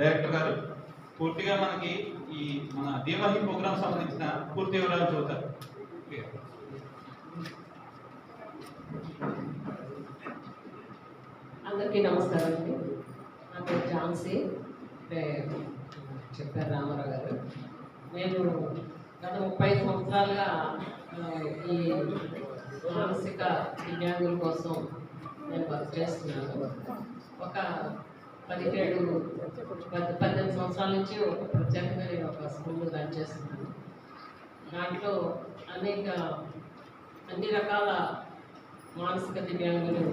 Director గారు పూర్తిగా మనకి ఈ మన దీవహి ప్రోగ్రామ్ సంబంధించిన పూర్తి వివరాలు చూస్తారు అందరికీ నమస్కారం అండి. నా పేరు ఝాన్సీ. అంటే చెప్పారు రామారావు గారు. నేను గత ముప్పై సంవత్సరాలుగా ఈ మానసిక దివ్యాంగుల కోసం నేను వర్క్ చేస్తున్నాను. ఒక పదిహేడు పద్ పద్దెనిమిది సంవత్సరాల నుంచి ఒక ప్రత్యేకమైన ఒక స్కూల్ రన్ చేస్తున్నాను. దాంట్లో అనేక అన్ని రకాల మానసిక దివ్యాంగులు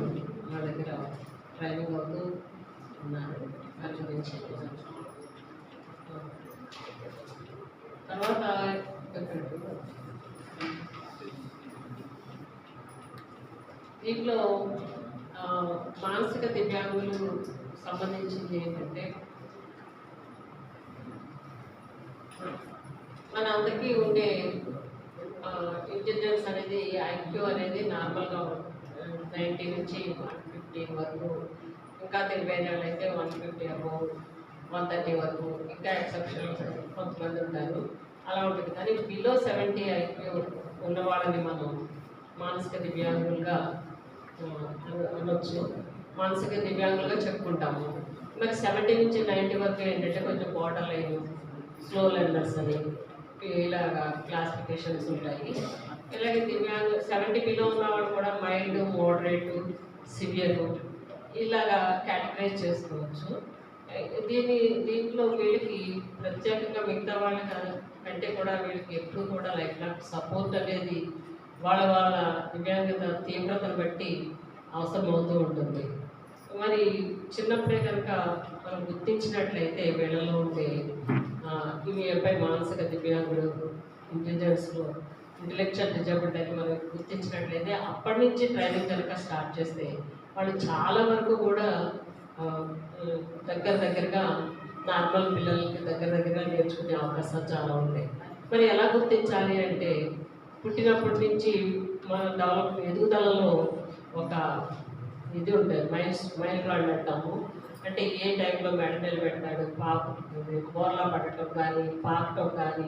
మా దగ్గర ట్రైనింగ్ అవుతూ ఉన్నారు దాని గురించి తర్వాత దీంట్లో మానసిక దివ్యాంగులు సంబంధించింది ఏంటంటే మన అందరికీ ఉండే ఇంటెలిజెన్స్ అనేది ఐక్యూ అనేది నార్మల్గా నైంటీ నుంచి వన్ ఫిఫ్టీ వరకు ఇంకా తెలివైన వాళ్ళు అయితే one fifty above one thirty వరకు ఇంకా ఎక్సెప్షన్స్ కొంతమంది ఉంటారు. అలా ఉంటుంది. కానీ బిలో సెవెంటీ ఐక్యూ ఉన్న వాళ్ళని మనం మానసిక దివ్యాంగులుగా అనొచ్చు. మానసిక దివ్యాంగులుగా చెప్పుకుంటాము. మరి సెవెంటీ నుంచి నైంటీ వరకు ఏంటంటే కొంచెం బార్డర్ లైన్ స్లో లెర్నర్స్ అని ఇలాగా క్లాసిఫికేషన్స్ ఉంటాయి. ఇలాగే దివ్యాంగ సెవెంటీ బిలో ఉన్నవాడు కూడా మైల్డ్ మోడరేట్ సివియర్ ఇలాగా కేటగరైజ్ చేసుకోవచ్చు. దీని దీంట్లో వీళ్ళకి ప్రత్యేకంగా మిగతా వాళ్ళ కంటే కూడా వీళ్ళకి ఎప్పుడు కూడా లైఫ్ లాంగ్ సపోర్ట్ అనేది వాళ్ళ వాళ్ళ దివ్యాంగత తీవ్రతను బట్టి అవసరం అవుతూ ఉంటుంది. మరి చిన్నప్పుడే కనుక మనం గుర్తించినట్లయితే వీళ్ళలో ఉండే ఇవి అబ్బాయి మానసిక దివ్యాంగుడు ఇంటెలిజెన్స్లో ఇంటలెక్చువల్ డిజబిలిటీ అని మనం గుర్తించినట్లయితే అప్పటి నుంచి ట్రైనింగ్ కనుక స్టార్ట్ చేస్తే వాళ్ళు చాలా వరకు కూడా దగ్గర దగ్గరగా నార్మల్ పిల్లలకి దగ్గర దగ్గరగా నేర్చుకునే అవకాశాలు చాలా ఉంటాయి మరి ఎలా గుర్తించాలి అంటే పుట్టినప్పటి నుంచి మన డెవలప్ ఎదుగుదలలో ఒక ఇది ఉంటుంది. మైల్ మైల్ రాళ్ళు అంటాము అంటే ఏ టైంలో మెడ నిలబెడతాడు పాకు బోర్లా పడటం కానీ పాకటం కానీ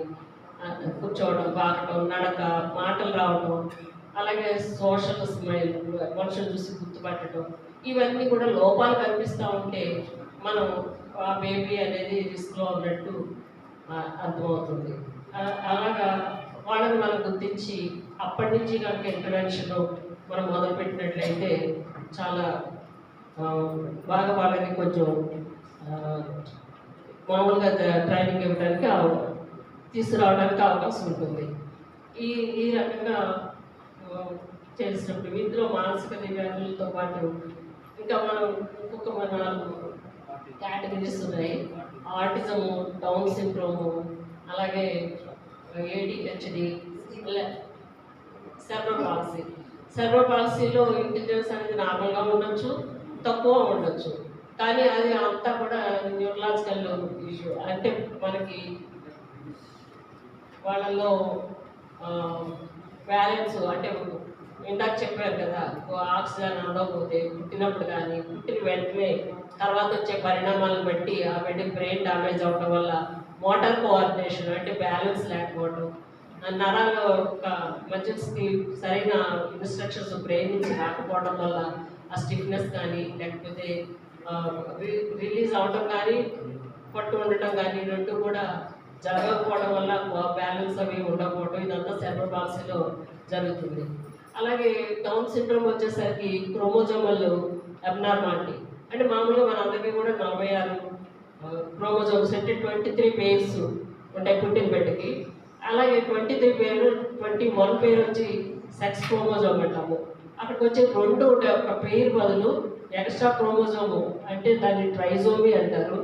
కూర్చోవడం పాకటం నడక మాటలు రావడం అలాగే సోషల్ స్మైల్ మనుషులు చూసి గుర్తుపట్టడం ఇవన్నీ కూడా లోపాలు కనిపిస్తూ ఉంటే మనం ఆ బేబీ అనేది రిస్క్లో ఉన్నట్టు అర్థమవుతుంది. అలాగా వాళ్ళని మనం గుర్తించి అప్పటి నుంచి కనుక ఇంటర్వెన్షన్ మనం మొదలుపెట్టినట్లయితే చాలా బాగా వాళ్ళకి కొంచెం మామూలుగా ట్రైనింగ్ ఇవ్వడానికి తీసుకురావడానికి అవకాశం ఉంటుంది. ఈ ఈ రకంగా చేసినప్పుడు ఇందులో మానసిక దివ్యాంగులతో పాటు ఇంకా మనం ఇంకొక మన కేటగిరీస్ ఉన్నాయి. ఆటిజము డౌన్ సిండ్రోము అలాగే ఏడిహెచ్డి సెర్వో పాలసీ సర్వ పాలసీలో ఇంటెలిజెన్స్ అనేది నార్మల్గా ఉండొచ్చు తక్కువ ఉండొచ్చు. కానీ అది అంతా కూడా న్యూరలాజికల్ ఇష్యూ. అంటే మనకి వాళ్ళలో బ్యాలెన్స్ అంటే ఇందాక చెప్పారు కదా ఆక్సిజన్ అందకపోతే పుట్టినప్పుడు కానీ పుట్టిన వెంటనే తర్వాత వచ్చే పరిణామాలను బట్టి ఆ వెంటనే బ్రెయిన్ డ్యామేజ్ అవడం వల్ల మోటార్ కోఆర్డినేషన్ అంటే బ్యాలెన్స్ లేకపోవడం ఆ నరాల మజిల్స్కి సరైన ఇన్స్ట్రక్షన్స్ బ్రెయిన్ నుంచి రాకపోవడం వల్ల ఆ స్టిఫ్నెస్ కానీ లేకపోతే రిలీజ్ అవడం కానీ పట్టు ఉండటం కానీ రెండు కూడా జరగకపోవడం వల్ల బ్యాలెన్స్ అవి ఉండకపోవడం ఇదంతా సెర్వర్ పాలసీలో జరుగుతుంది. అలాగే డౌన్ సిండ్రోమ్ వచ్చేసరికి క్రోమోజోమల్ అబ్నార్మాలిటీ అంటే మామూలుగా మన అందరికీ కూడా నలభై ఆరు క్రోమోజోమ్స్ అంటే ట్వంటీ త్రీ పేర్స్ ఉంటాయి పుట్టిన బిడ్డకి. అలాగే twenty three pair twenty one pair వచ్చి సెక్స్ క్రోమోజోమ్ అంటాము. అక్కడికి వచ్చి రెండు ఉంటాయి ఒక పేరు బదులు ఎక్స్ట్రా క్రోమోజోము అంటే దాన్ని ట్రైజోమి అంటారు.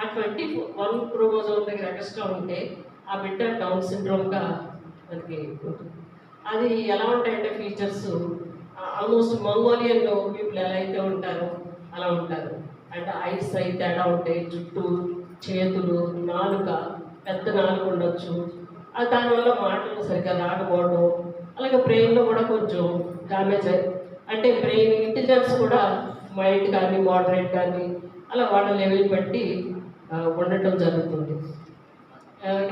ఆ ట్వంటీ వన్ క్రోమోజోమ్ దగ్గర ఎక్స్ట్రా ఉంటే ఆ బిడ్డ డౌన్ సిండ్రోమ్గా మనకి ఉంటుంది. అది ఎలా ఉంటాయంటే ఫీచర్స్? ఆల్మోస్ట్ మంగోలియన్లో పీపుల్ ఎలా అయితే ఉంటారో అలా ఉంటారు. అంటే ఐస్ అయితే తేడా ఉంటాయి జుట్టు చేతులు నాలుక పెద్ద నాలుక ఉండొచ్చు దానివల్ల మాటలు సరిగ్గా రాకపోవడం అలాగే బ్రెయిన్లో కూడా కొంచెం డ్యామేజ్ అంటే బ్రెయిన్ ఇంటెలిజెన్స్ కూడా మైండ్ కానీ మోడరేట్ కానీ అలా వాళ్ళ లెవెల్ బట్టి ఉండటం జరుగుతుంది.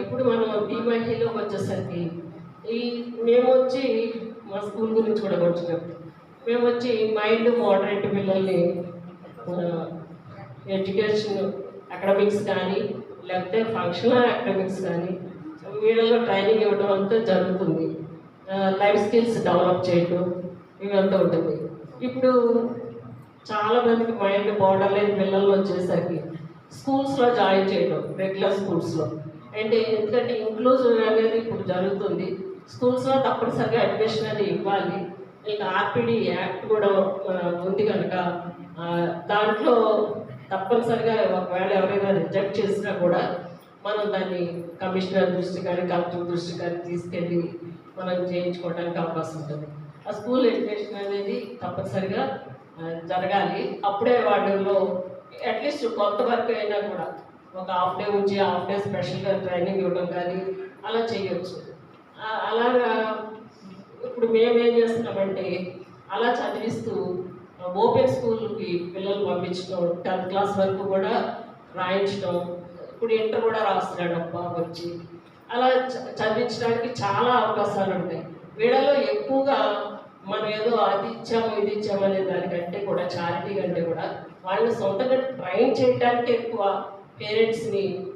ఇప్పుడు మనం డిమహిలోకి వచ్చేసరికి ఈ మేము వచ్చి మా స్కూల్ గురించి కూడా వచ్చినప్పుడు మేము వచ్చి మైండ్ మోడరేట్ పిల్లల్ని ఎడ్యుకేషన్ అకాడమిక్స్ కానీ లేకపోతే ఫంక్షనల్ అకాడమిక్స్ కానీ వీళ్ళలో ట్రైనింగ్ ఇవ్వడం అంతా జరుగుతుంది. లైఫ్ స్కిల్స్ డెవలప్ చేయడం ఇవంతా ఉంటుంది. ఇప్పుడు చాలా మందికి మైండ్ బోర్డర్ లేని పిల్లలు వచ్చేసరికి స్కూల్స్లో జాయిన్ చేయడం రెగ్యులర్ స్కూల్స్లో అంటే ఎందుకంటే ఇంక్లూజివ్ అనేది ఇప్పుడు జరుగుతుంది. స్కూల్స్లో తప్పనిసరిగా అడ్మిషన్ అనేది ఇవ్వాలి. ఇంకా ఆర్పిడి యాక్ట్ కూడా ఉంది కనుక దాంట్లో తప్పనిసరిగా ఒకవేళ ఎవరైనా రిజెక్ట్ చేసినా కూడా మనం దాన్ని కమిషనర్ దృష్టి కానీ కలెక్టర్ దృష్టి కానీ తీసుకెళ్ళి మనం చేయించుకోవడానికి అవకాశం ఉంటుంది. ఆ స్కూల్ ఎడ్యుకేషన్ అనేది తప్పనిసరిగా జరగాలి. అప్పుడే వాళ్ళలో అట్లీస్ట్ కొంతవరకు అయినా కూడా ఒక హాఫ్ డే ఉంచి హాఫ్ డే స్పెషల్గా ట్రైనింగ్ ఇవ్వడం కానీ అలా చేయొచ్చు. అలాగా ఇప్పుడు మేమేం చేస్తున్నామంటే అలా చదివిస్తూ ఓపెన్ స్కూల్కి పిల్లలు పంపించడం టెన్త్ క్లాస్ వరకు కూడా రాయించడం ఇప్పుడు ఇంటర్ కూడా రాస్తున్నాడు అబ్బా వచ్చి. అలా చ- చదివించడానికి చాలా అవకాశాలు ఉంటాయి. వీళ్ళలో ఎక్కువగా మనం ఏదో అది ఇచ్చాము ఇది ఇచ్చాము అనే దానికంటే కూడా చారిటీ కంటే కూడా వాళ్ళని సొంతంగా ట్రైన్ చేయడానికి ఎక్కువ పేరెంట్స్ని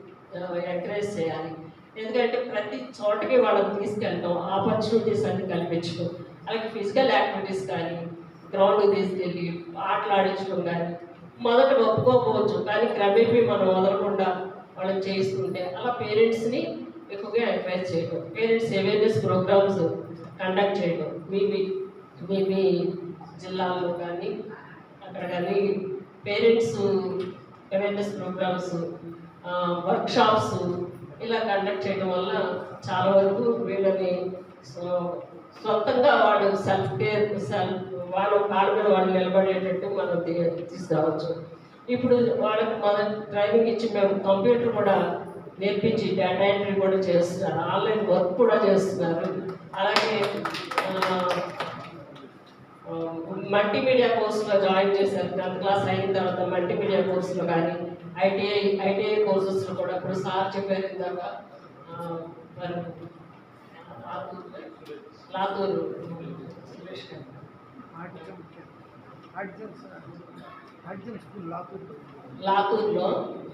ఎంకరేజ్ చేయాలి. ఎందుకంటే ప్రతి చోటకి వాళ్ళని తీసుకెళ్ళడం ఆపర్చునిటీస్ అన్ని కల్పించడం. అలాగే ఫిజికల్ యాక్టివిటీస్ కానీ గ్రౌండ్ తీసుకెళ్ళి ఆటలు ఆడించడం కానీ మొదట ఒప్పుకోకపోవచ్చు. కానీ క్రమేపీ మనం వదలకుండా వాళ్ళని చేయిస్తుంటే అలా పేరెంట్స్ని ఎక్కువగా ఎంకరేజ్ చేయడం పేరెంట్స్ అవేర్నెస్ ప్రోగ్రామ్స్ కండక్ట్ చేయడం మీ మీ- మీ జిల్లాలో కానీ అక్కడ కానీ పేరెంట్స్ అవేర్నెస్ ప్రోగ్రామ్స్ వర్క్షాప్స్ ఇలా కండక్ట్ చేయడం వల్ల చాలా వరకు వీళ్ళని సో- సొంతంగా వాడు సెల్ఫ్ కేర్ సెల్ఫ్ వాళ్ళు కాళ్ళ మీద వాళ్ళు నిలబడేటట్టు మనం తీసుకురావచ్చు. ఇప్పుడు వాళ్ళకి మన ట్రైనింగ్ ఇచ్చి మేము కంప్యూటర్ కూడా నేర్పించి డేటా ఎంట్రీ కూడా చేస్తున్నారు ఆన్లైన్ వర్క్ కూడా చేస్తున్నారు అలాగే మల్టీమీడియా కోర్సులో జాయిన్ చేశారు టెన్త్ క్లాస్ అయిన తర్వాత మల్టీమీడియా కోర్సులో కానీ ఐటీఐ ఐటీఐ కోర్సెస్లో కూడా ఇప్పుడు సార్ చెప్పారు ఇందాక లాతూరు- లాతూర్లో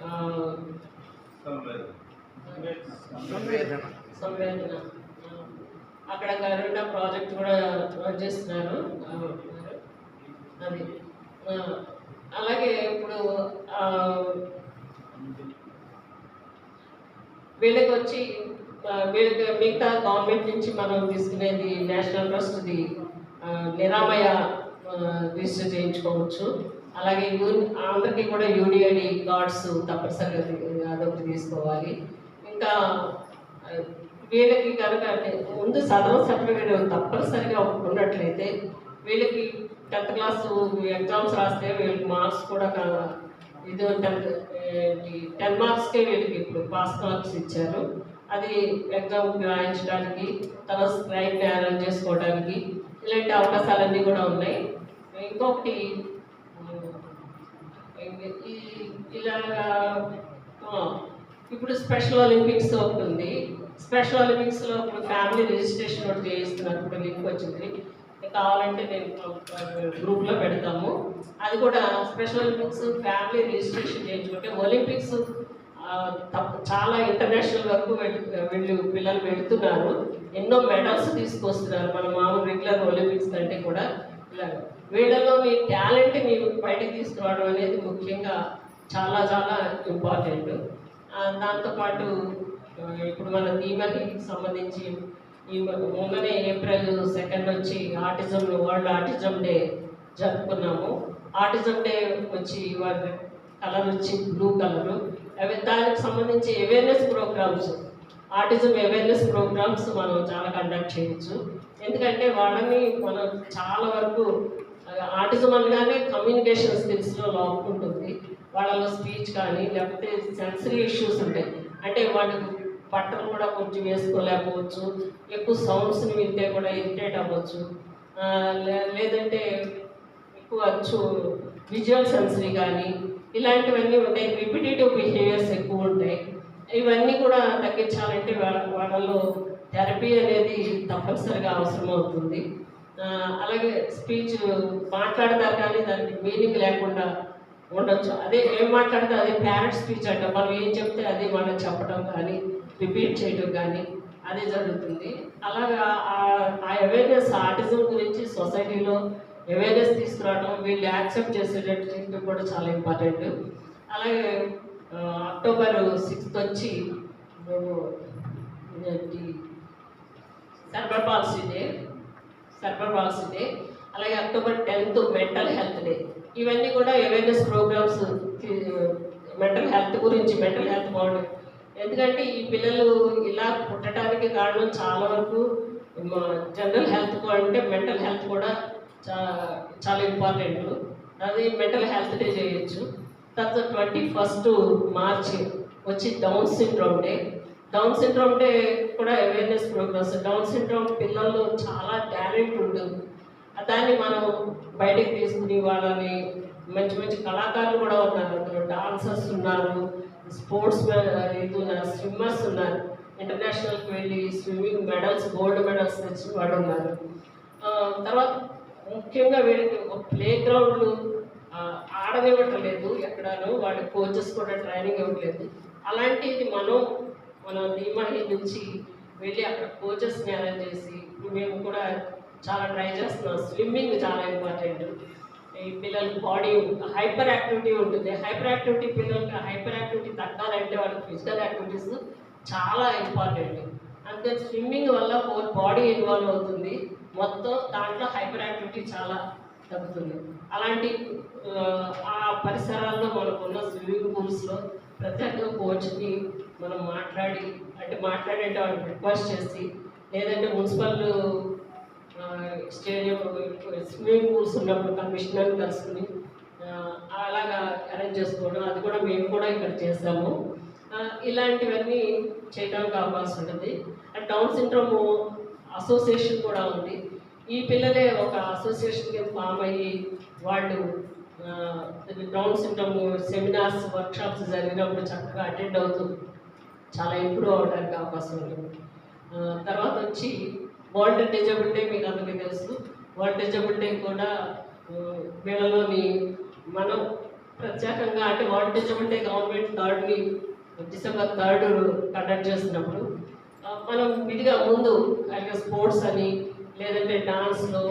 ఆ, సంవేదన అక్కడ కరోనా ప్రాజెక్ట్ కూడా రన్ చేస్తున్నారు. ఆ, అది. అలాగే ఇప్పుడు ఆ, వీళ్ళకి వచ్చి వీళ్ళకి మిగతా గవర్నమెంట్ నుంచి మనం తీసుకునేది నేషనల్ ట్రస్ట్ది నిరామయ రిజిస్టర్ చేయించుకోవచ్చు. అలాగే అందరికీ కూడా యూడిఐడి కార్డ్స్ తప్పనిసరిగా అదొకటి తీసుకోవాలి. ఇంకా వీళ్ళకి కనుక ముందు సదరం సర్టిఫికేట్ తప్పనిసరిగా ఉన్నట్లయితే వీళ్ళకి టెన్త్ క్లాస్ ఎగ్జామ్స్ రాస్తే వీళ్ళకి మార్క్స్ కూడా ఇది టెన్త్ టెన్ మార్క్స్కే వీళ్ళకి ఇప్పుడు పాస్ మార్క్స్ ఇచ్చారు. అది ఎగ్జామ్ రాయించడానికి తర్వాత స్క్రైబ్ అరేంజ్ చేసుకోవడానికి ఇలాంటి అవకాశాలన్నీ కూడా ఉన్నాయి. ఇంకొకటి ఇలాగా ఇప్పుడు స్పెషల్ ఒలింపిక్స్ ఒకటి స్పెషల్ ఒలింపిక్స్లో ఇప్పుడు ఫ్యామిలీ రిజిస్ట్రేషన్ ఒకటి చేయిస్తున్నారు. ఇప్పుడు లింక్ వచ్చింది. కావాలంటే నేను గ్రూప్లో పెడతాము. అది కూడా స్పెషల్ ఒలింపిక్స్ ఫ్యామిలీ రిజిస్ట్రేషన్ చేయించుకుంటే ఒలింపిక్స్ చాలా ఇంటర్నేషనల్ వరకు వెళ్ళి వీళ్ళు పిల్లలు పెడుతున్నారు ఎన్నో మెడల్స్ తీసుకొస్తున్నారు. మన మామూలు రెగ్యులర్ ఒలింపిక్స్ కంటే కూడా వీళ్ళలో మీ టాలెంట్ మీరు బయటకు తీసుకురావడం అనేది ముఖ్యంగా చాలా చాలా ఇంపార్టెంట్ దాంతోపాటు ఇప్పుడు మన థీమకి సంబంధించి ఈ మ- మొన్ననే ఏప్రిల్ సెకండ్ వచ్చి ఆటిజం వరల్డ్ ఆటిజం డే జరుపుకున్నాము. ఆటిజం డే వచ్చి వాళ్ళ కలర్ వచ్చి బ్లూ కలరు అవి దానికి సంబంధించి awareness programmes autism awareness programmes మనం చాలా కండక్ట్ చేయొచ్చు. ఎందుకంటే వాళ్ళని మనం చాలా వరకు ఆర్టిజం అనగానే కమ్యూనికేషన్ స్కిల్స్లో లోపం వాళ్ళలో స్పీచ్ కానీ లేకపోతే సెన్సరీ ఇష్యూస్ ఉంటాయి. అంటే వాటికి బట్టలు కూడా కొంచెం వేసుకోలేకపోవచ్చు. ఎక్కువ సౌండ్స్ని వింటే కూడా ఇరిటేట్ అవ్వచ్చు. లేదంటే ఎక్కువ చూ విజువల్ సెన్సరీ కానీ ఇలాంటివన్నీ ఉంటాయి. రిపిటేటివ్ బిహేవియర్స్ ఎక్కువ ఉంటాయి. ఇవన్నీ కూడా తగ్గించాలంటే వాళ్ళ వాళ్ళలో థెరపీ అనేది తప్పనిసరిగా అవసరం అవుతుంది అలాగే స్పీచ్ మాట్లాడతారు కానీ దానికి మీనింగ్ లేకుండా ఉండొచ్చు. అదే ఏం మాట్లాడితే అదే ప్యారెంట్ స్పీచ్ అంట. మనం ఏం చెప్తే అది మనం చెప్పడం కానీ రిపీట్ చేయడం కానీ అదే జరుగుతుంది. అలాగా ఆ- అవేర్నెస్ ఆర్టిజం గురించి సొసైటీలో అవేర్నెస్ తీసుకురావడం వీళ్ళు యాక్సెప్ట్ చేసేటట్టు చేయడం కూడా చాలా ఇంపార్టెంట్ అలాగే అక్టోబర్ సిక్స్త్ వచ్చి మేము ఇదేంటి palsy day cerebral palsy day అలాగే October tenth mental health day. ఇవన్నీ కూడా అవేర్నెస్ ప్రోగ్రామ్స్ మెంటల్ హెల్త్ గురించి మెంటల్ హెల్త్ బాగుంటుంది. ఎందుకంటే ఈ పిల్లలు ఇలా పుట్టడానికి కారణం చాలా వరకు జనరల్ హెల్త్ అంటే మెంటల్ హెల్త్ కూడా చా చాలా ఇంపార్టెంట్. అది మెంటల్ హెల్త్ డే చేయొచ్చు. తర్వాత ట్వంటీ ఫస్ట్ మార్చి వచ్చి Down syndrome day. Down syndrome day కూడా అవేర్నెస్ ప్రోగ్రామ్స్ డౌన్ సిండ్రోమ్ పిల్లల్లో చాలా టాలెంట్ ఉంటుంది. దాన్ని మనం బయటకు తీసుకుని వాళ్ళని మంచి మంచి కళాకారులు కూడా ఉన్నారు. అందులో డాన్సర్స్ ఉన్నారు స్పోర్ట్స్ ఇది ఉన్నారు స్విమ్మర్స్ ఉన్నారు. ఇంటర్నేషనల్కి వెళ్ళి స్విమ్మింగ్ మెడల్స్ గోల్డ్ మెడల్స్ తెచ్చిన వాళ్ళు ఉన్నారు. తర్వాత ముఖ్యంగా వీళ్ళకి ఒక ప్లే గ్రౌండ్లు ఆడనివ్వటం లేదు ఎక్కడాను. వాళ్ళ కోచెస్ కూడా ట్రైనింగ్ ఇవ్వట్లేదు. అలాంటిది మనం మనం నీమహి నుంచి వెళ్ళి అక్కడ కోచెస్ని అరేంజ్ చేసి మేము కూడా చాలా ట్రై చేస్తున్నాం. స్విమ్మింగ్ చాలా ఇంపార్టెంట్. ఈ పిల్లల బాడీ హైపర్ యాక్టివిటీ ఉంటుంది. హైపర్ యాక్టివిటీ పిల్లలకి హైపర్ యాక్టివిటీ తగ్గాలంటే వాళ్ళకి ఫిజికల్ యాక్టివిటీస్ చాలా ఇంపార్టెంట్. అంతే స్విమ్మింగ్ వల్ల హోల్ బాడీ ఇన్వాల్వ్ అవుతుంది. మొత్తం దాంట్లో హైపర్ యాక్టివిటీ చాలా తగ్గుతుంది. అలాంటి ఆ, ఆ పరిసరాల్లో మనకున్న స్విమ్మింగ్ పూల్స్లో ప్రత్యేకంగా కోచ్ని మనం మాట్లాడి అంటే మాట్లాడేట రిక్వెస్ట్ చేసి లేదంటే మున్సిపల్ స్టేడియం స్విమ్మింగ్ పూల్స్ ఉన్నప్పుడు కమిషనర్ కలుసుకుని అలాగా అరేంజ్ చేసుకోవడం అది కూడా మేము కూడా ఇక్కడ చేసాము ఇలాంటివన్నీ చేయడానికి అవకాశం ఉంటుంది. అండ్ డౌన్ సిండ్రోమ్ అసోసియేషన్ కూడా ఉంది. ఈ పిల్లలే ఒక అసోసియేషన్కి ఫామ్ అయ్యి వాళ్ళు డౌన్ సిండ్రోమ్ సెమినార్స్ వర్క్షాప్స్ జరిగినప్పుడు చక్కగా అటెండ్ అవుతూ చాలా ఇంప్రూవ్ అవడానికి అవకాశం ఉంది. తర్వాత వచ్చి వరల్డ్ డిజబుల్ డే మీకు అందరికీ తెలుసు. వరల్డ్ డిజబుల్ డే కూడా ఆ, వీళ్ళలోని మనం ప్రత్యేకంగా అంటే వరల్డ్ డిజబుల్ డే గవర్నమెంట్ థర్డ్ని డిసెంబర్ థర్డ్ కండక్ట్ చేస్తున్నప్పుడు మనం విడిగా ముందు అలాగే స్పోర్ట్స్ అని లేదంటే డాన్స్లో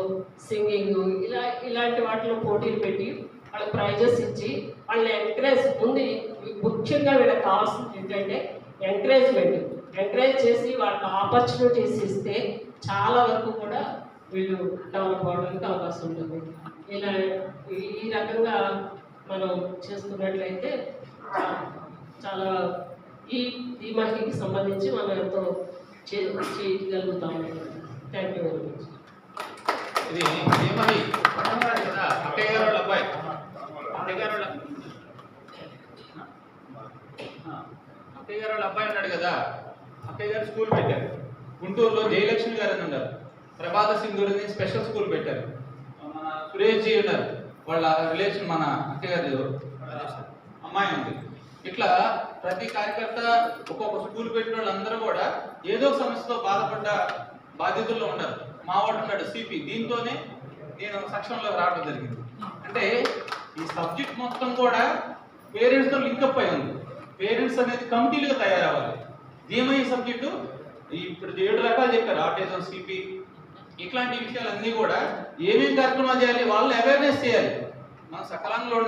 సింగింగ్ ఇలా ఇలాంటి వాటిలో పోటీలు పెట్టి వాళ్ళకి ప్రైజెస్ ఇచ్చి వాళ్ళని ఎంకరేజ్ ముందు ముఖ్యంగా వీళ్ళకి కావాల్సింది ఏంటంటే ఎంకరేజ్మెంట్ ఎంకరేజ్ చేసి వాళ్ళకి ఆపర్చునిటీస్ ఇస్తే చాలా వరకు కూడా వీళ్ళు డెవలప్ అవడానికి అవకాశం ఉంటుంది. ఇలా ఈ- రకంగా మనం చేసుకున్నట్లయితే చాలా ఈ ఈ మహిళకి సంబంధించి మనం ఎంతో చే చేయగలుగుతాం థ్యాంక్ యూ వెరీ మచ్ ఇది అబ్బాయి అక్కయ్య గారు వాళ్ళ ఆ, అక్కయ్య గారు వాళ్ళ అబ్బాయి ఉన్నాడు కదా అక్కయ్య గారు స్కూల్ పెట్టారు. గుంటూరులో జయలక్ష్మి గారు అని ఉన్నారు. ప్రభాత సింధుడిని స్పెషల్ స్కూల్ పెట్టారు. మన సురేష్ జీ ఉన్నారు. వాళ్ళ రిలేషన్ మన అక్కయ్య గారి అమ్మాయి ఉంది. ఇట్లా ప్రతి కార్యకర్త ఒక్కొక్క స్కూల్ పెట్టిన వాళ్ళందరూ కూడా ఏదో ఒక సమస్యతో బాధపడ్డ బాధితుల్లో ఉన్నారు. మా వాడు ఉన్నాడు సిపి దీంతోనే నేను సక్షంలో రావడం జరిగింది. అంటే ఈ సబ్జెక్ట్ మొత్తం కూడా పేరెంట్స్తో లింకప్ అయి ఉంది. పేరెంట్స్ అనేది కమిటీలుగా తయారవ్వాలి. ధీమై సబ్జెక్టు? ఇప్పుడు ఏడు రకాలు చెప్పారు ఆర్టిజం సిపి ఇట్లాంటి విషయాలన్నీ కూడా ఏమేమి కార్యక్రమాలు చేయాలి? వాళ్ళని అవేర్నెస్ చేయాలి. మన సకలంలో